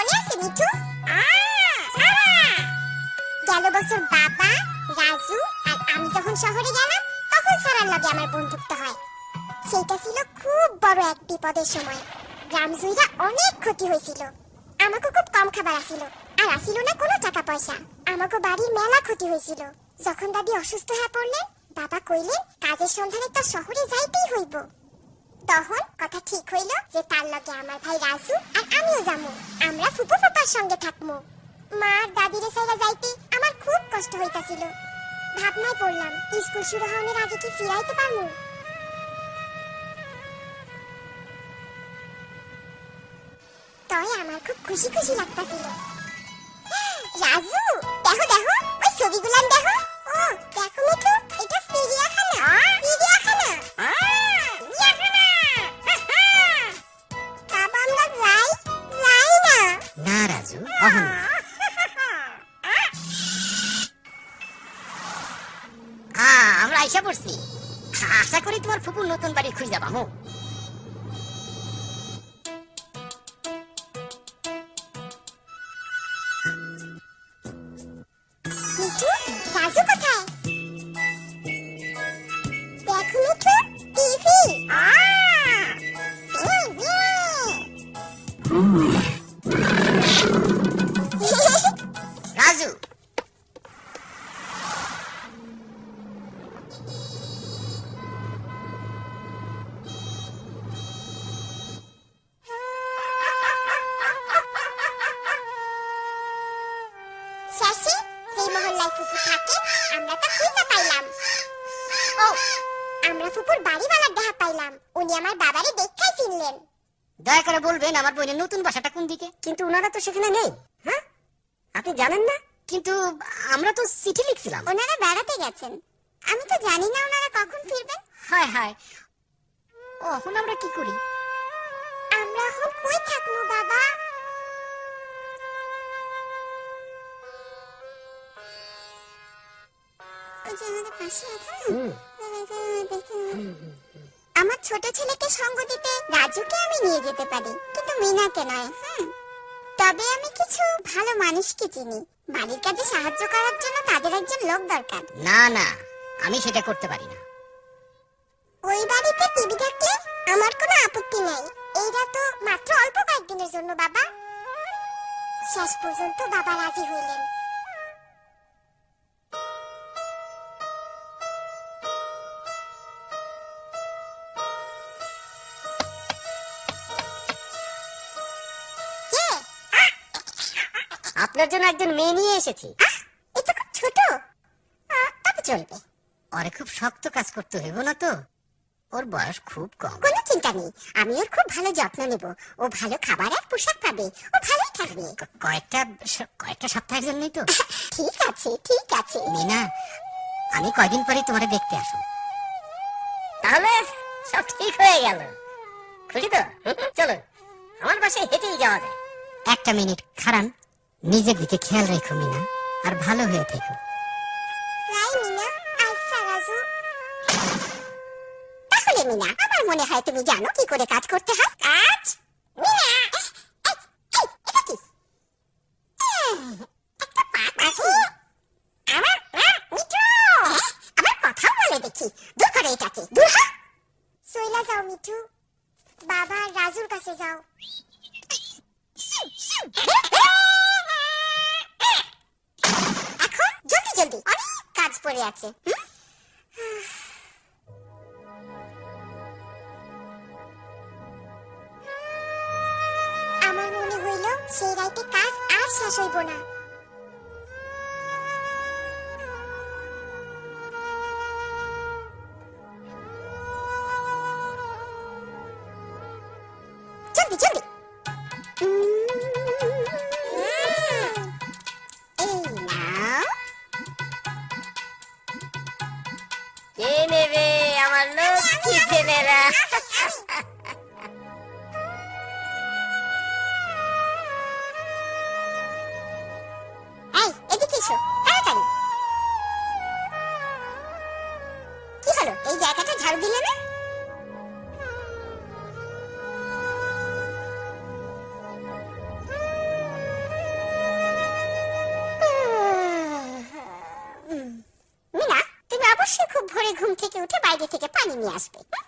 মনে আছে, মিঠু? গেল বছর বাবা, রাজু আর আমি যখন শহরে গেলাম, তখন সারার লগে আমার বন্ধুত্ব হয়। সেটা ছিল খুব বড় এক বিপদের সময়। গ্রাম জুইরা অনেক ক্ষতি হয়েছিল। আমাকে খুব কম খাবার আসিল, আর আসিল না কোনো টাকা পয়সা। আমাকে বাড়ির মেলা ক্ষতি হয়েছিল। যখন দাদি অসুস্থ হয়ে পড়লেন, বাবা কইলেন, কাজের সন্ধানে তো শহরে যাইতেই হইব। তখন কথা ঠিক হইল যে তার লগে আমার ভাই রাজু আর আমিও যামু আমরা ফুপু ফুপার সঙ্গে থাকমু মা আর দাদিরে সাইরা যাইতে আমার খুব কষ্ট হইতাছিল। ভাবনায় পড়লাম, স্কুল শুরু হওয়ার আগে কি ফিরাইতে পারমু তাই আমার খুব খুশি খুশি লাগতাছিল। রাজু, দেখো দেখো, ওই ছবিগুলান দেখো। মহল্লায় ফুপু থাকে? আমরা তা খুঁজে পাইলাম। ও আমরা ফুপুর বাড়িওয়ালার দেখা পাইলাম। উনি আমার বাবারে দেখাই চিনলেন। দয়া করে বলবেন আমার বোনের নতুন বাসাটা কোন দিকে? কিন্তু ওনারা তো সেখানে নেই হ্যাঁ? আপনি জানেন না? কিন্তু আমরা তো চিঠি লিখছিলাম। ওনারা বেড়াতে গেছেন। আমি তো জানি না ওনারা কখন ফিরবেন। হায় হায়। ও এখন আমরা কি করি? আমরা এখন কই থাকব বাবা? যে আমাদের পাশে আছে আমার ছোট ছেলেকে সঙ্গ দিতে রাজুকে আমি নিয়ে যেতে পারি কিন্তু মিনাকে নয় হ্যাঁ তবে আমি কিছু ভালো মানুষকে চিনি। বাড়ির কাজে সাহায্য করার জন্য তাদের একজন লোক দরকার। না না আমি সেটা করতে পারি না। ওই বাড়িতে টিভি থাকলে আমার কোনো আপত্তি নেই। এইটা তো মাত্র অল্প কয়েকদিনের জন্য বাবা। শেষ পর্যন্ত বাবা রাজি হইলেন। আপনার জন্য একজন মেয়ে নিয়ে এসেছি। আহ, এ তো খুব ছোট। তবে চলবে। ওরে খুব শক্ত কাজ করতে হইব না তো। ওর বয়স খুব কম। কোনো চিন্তা নেই। আমি ওর খুব ভালো যত্ন নেব। ও ভালো খাবার আর পোশাক পাবে। ও ভালোই থাকবে। কয়েকটা কয়েকটা সপ্তাহের জন্যই তো। ঠিক আছে ঠিক আছে। মিনা আমি কয়দিন পরে তোমারে দেখতে আসো তাহলে সব ঠিক হয়ে গেল। খুশি তো? চলো। আমার বাসায় হেঁটেই যাওয়া যায়। একটা মিনিট খারান নিজের দিকে খেয়াল রেখো মিনা আর ভালো হয়ে থেকো মিনা আচ্ছা তাহলে মিনা আমার মনে হয় তুমি জানো কি করে কাজ করতে হয় কাজ মিনা দেখি দূর করে এটাকে দূর হ সইলা যাও মিঠু বাবা রাজুর কাছে যাও এখন জলদি অনেক কাজ পড়ে আছে আমার মনে হইল সেই রাইতে কাজ আর শেষ হইব না। কে নেবে আমার লক্ষ্মী ছেলেরা। ঘুম থেকে উঠে বাইরে থেকে পানি নিয়ে আসবে।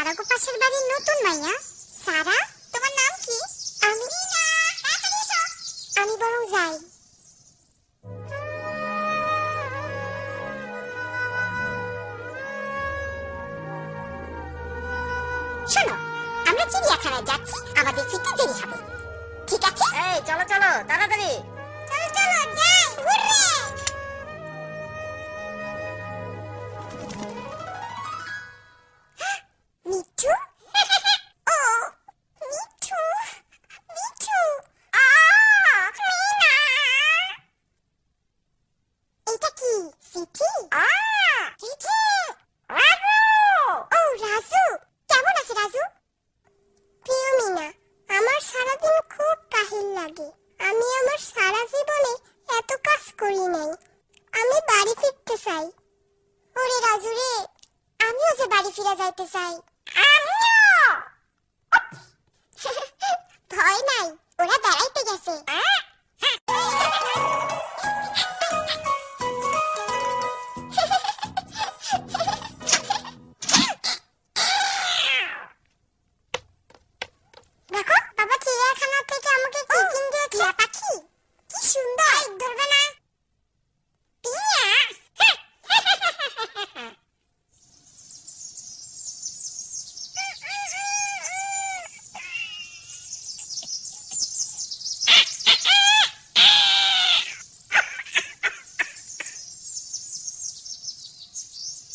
নিশ্চয়ই পাশের বাড়ির নতুন মাইয়া। সারা তোমার নাম কি? আমি না। আমি বরং যাই। শোনো আমরা চিড়িয়াখানায় যাচ্ছি আমাদের ফিরতে দেরি হবে। ঠিক আছে? এই চলো চলো তাড়াতাড়ি। চলো চলো যাই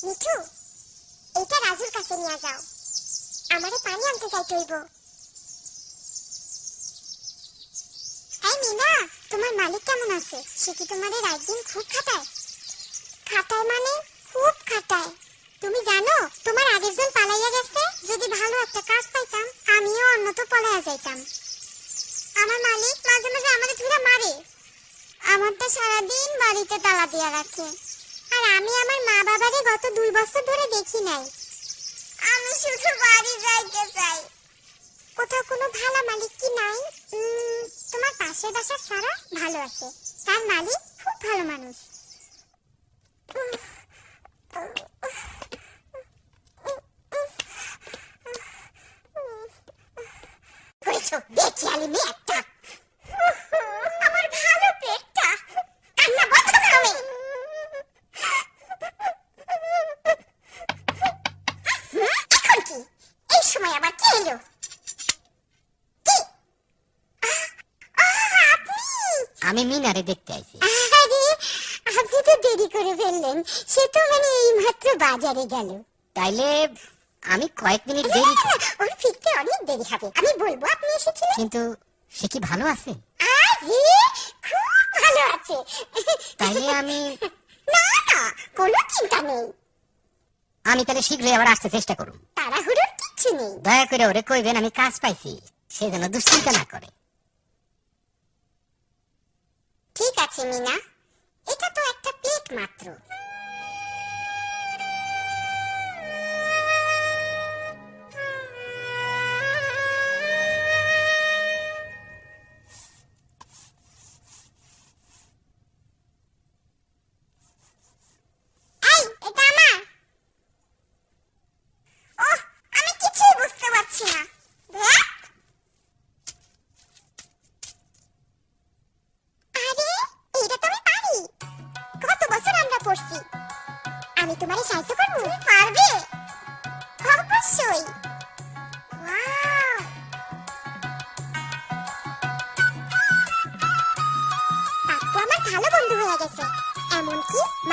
মিঠু এটা রাজুর কাছে নিয়ে যাও। আমারে পানি আনতে যাইতে হইব। মিনা, তোমার মালিক কেমন আছে? সে কি তোমাদের একদিন খুব খাটায়? খাটায় মানে খুব খাটায়। তুমি জানো, তোমার আগেরজন পালাইয়া গেছে, যদি ভালো একটা কাজ পাইতাম, আমিও অন্যত পলাইয়া যাইতাম। আমার মালিক মাঝে মাঝে আমাদের ধরে মারে। আমারটা সারাদিন বাড়িতে তালা দিয়া রাখে। আর আমি আমার মা বাবারে গত দুই বছর ধরে দেখি নাই। আমি শুধু বাড়ি যাইতে চাই। কোথাও কোনো ভালো মালিক কি নাই? তোমার পাশের বাসার সারা ভালো আছে। তার মালিক খুব ভালো মানুষ। দেখি আলি একটা আমার ভালো পেটটা কান্না বন্ধ করো হুম, এখন কি এই সময় আবার কি এলো কি আহ, আহ, আপনি আমি মিনারে দেখতে আইছি আরে আপনি তো দেরি করে ফেললেন সে তো মানে এইমাত্র বাজারে গেল। তাইলে আমি কয়েক মিনিট দেরি ওর ফিরতে অনেক দেরি হবে। আমি বলব আপনি এসেছিলেন? কিন্তু সে কি ভালো আছে? আরে খুব ভালো আছে। তাইলে আমি না না কোনো চিন্তা নেই। আমি তাহলে শীঘ্রই আবার আসতে চেষ্টা করুন তাড়াহুড়োর কিচ্ছু নেই। দয়া করে ওরে কইবেন আমি কাজ পাইছি। সে যেন দুশ্চিন্তা না করে। ঠিক আছে মিনা। এটা তো একটা প্লেট মাত্র।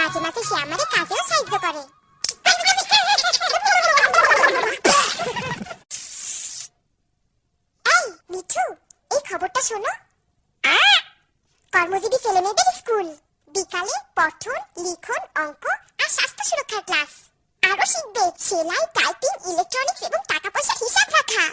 মাঝে মাঝে সে আমারে কাজেও সাহায্য করে। খবরটা শোনো। কর্মজীবী ছেলেমেয়েদের স্কুল। বিকালে পঠন, লিখন, অঙ্ক আর স্বাস্থ্য সুরক্ষার ক্লাস। আরও শিখবে সেলাই, টাইপিং, ইলেকট্রনিক্স এবং টাকা পয়সার হিসাব রাখা।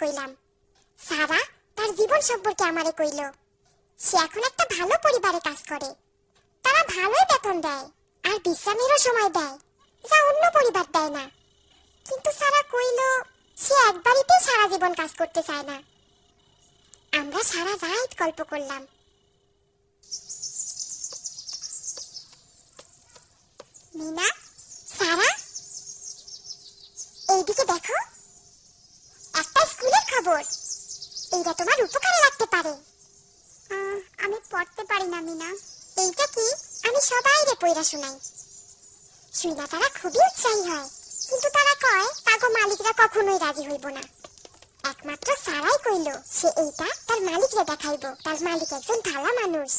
কইলাম। সারা তার জীবন সম্পর্কে আমারে কইল। সে এখন একটা ভালো পরিবারে কাজ করে। তারা ভালোই বেতন দেয়, আর বিশ্রামেরও সময় দেয়, যা অন্য পরিবার দেয় না। কিন্তু সারা কইল, সে একবারিতেই সারা জীবন কাজ করতে চায় না। আমরা সারা রাত গল্প করলাম। মিনা, সারা? এইদিকে দেখো। একটা স্কুলের খবর। এইটা তোমার উপকারে লাগতে পারে। আমি পড়তে পারি না, মিনা। এইটা কি? আমি সবাইরে শোনাই। শুইনা তারা খুবই উৎসাহী হয়। কিন্তু তারা কয় তাগো মালিকরা কখনোই রাজি হইব না। একমাত্র সারাই কইল, সে এইটা তার মালিকরে দেখাইব। তার মালিক একজন ভালো মানুষ।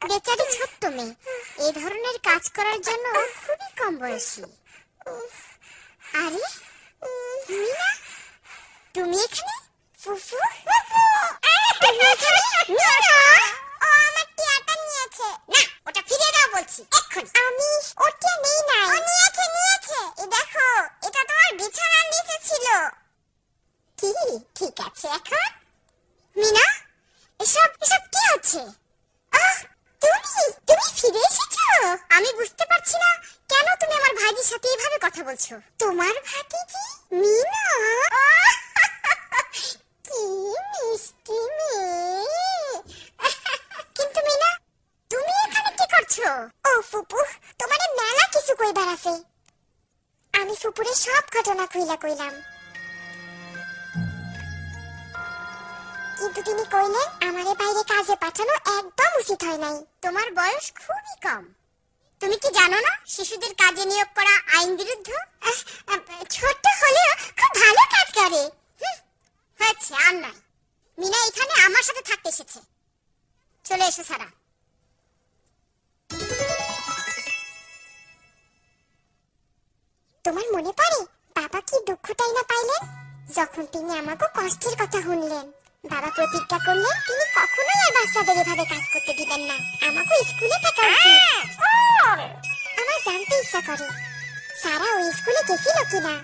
বেচারি ছোট্ট মেয়ে। এই ধরনের কাজ করার জন্য খুবই কম বয়সী। আরে মিনা তুমি এখানে? ফুফু! তুমি এখানে? মিনা ও আমার টিয়াটা নিয়েছে না ওটা ফিরিয়ে দাও বলছি এক্ষুনি আমি ওটা নেই নাই ও নিয়েছে নিয়েছে এই দেখো এটা তোমার বিছানার নিচে ছিল কি ঠিক আছে এখন মিনা এসব এসব কি হচ্ছে আহ তুমি তুমি ফিরে এসেছ আমি বুঝতে পারছি না কেন তুমি আমার ভাইজির সাথে এইভাবে বলছো তোমার ভাতিজি মিনা। কি মিষ্টি মেয়ে। কিন্তু মিনা, তুমি এখানে কি করছ? ও ফুপু, তোমার মেলা কিছু কইবার আছে। আমি ফুপুরে সব ঘটনা কইলা কইলাম। কিন্তু তিনি কইলেন, আমারে বাইরে কাজে পাঠানো একদম উচিত হয় নাই। তোমার বয়স খুবই কম। তুমি কি জানো না শিশুদের কাজে নিয়োগ করা আইন বিরুদ্ধ? ছোট্ট হলেও খুব ভালো কাজ করে। হয়েছে আর নয়। মিনা এখানে আমার সাথে থাকতে এসেছে। চলে এসো সারা। তোমার মনে পড়ে বাবা কি দুঃখটাই না পাইলেন? যখন তিনি আমাকে কষ্টের কথা শুনলেন বাবা প্রতিজ্ঞা করলেন তিনি কখনোই আর বাচ্চাদের এভাবে কাজ করতে দিবেন না। আমাকে স্কুলে থাকা উচিত আমার জানতে ইচ্ছা করে। সারা ওই স্কুলে গেছিল কিনা?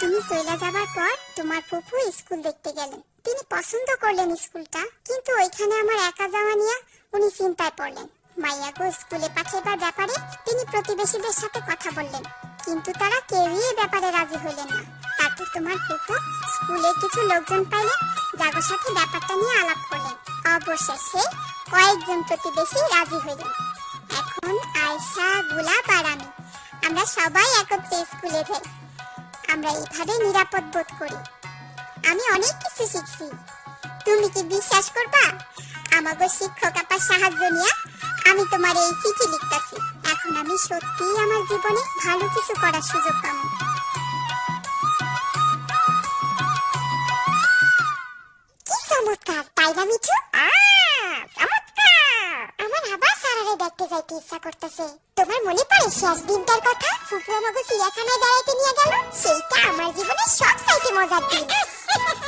তুমি চলে যাবার পর তোমার ফুফু স্কুল দেখতে গেলেন। তিনি পছন্দ করলেন স্কুলটা, কিন্তু ওইখানে আমার একা যাওয়া নিয়ে উনি চিন্তায় পড়লেন। মাইয়াকে স্কুলে পাঠাবার ব্যাপারে তিনি প্রতিবেশীদের সাথে কথা বললেন, কিন্তু তারা কেউই এ ব্যাপারে রাজি হইলেন না। তারপর তোমার ফুফু স্কুলে কিছু লোকজন পাইলেন যাদের সাথে ব্যাপারটা নিয়ে আলাপ করলেন। অবশেষে কয়েকজন প্রতিবেশী রাজি হইলেন। এখন আয়সা গোলাপ আর আমি। আমরা সবাই একত্রে স্কুলে যাই। আমরা এইভাবে নিরাপদ বোধ করি। আমি অনেক কিছু শিখছি। তুমি কি বিশ্বাস করবা? আমাগো শিক্ষক আপার সাহায্য নিয়ে আমি তোমার এই চিঠি লিখতেছি। এখন আমি সত্যিই আমার জীবনে ভালো কিছু করার সুযোগ পাবো। করতেছে তোমার মনে পড়ে শেষ দিনটার কথা? ফুপু আমাকে চিড়িয়াখানায় বেড়াইতে নিয়ে গেল? সেইটা আমার জীবনের সব চাইতে মজার দিন।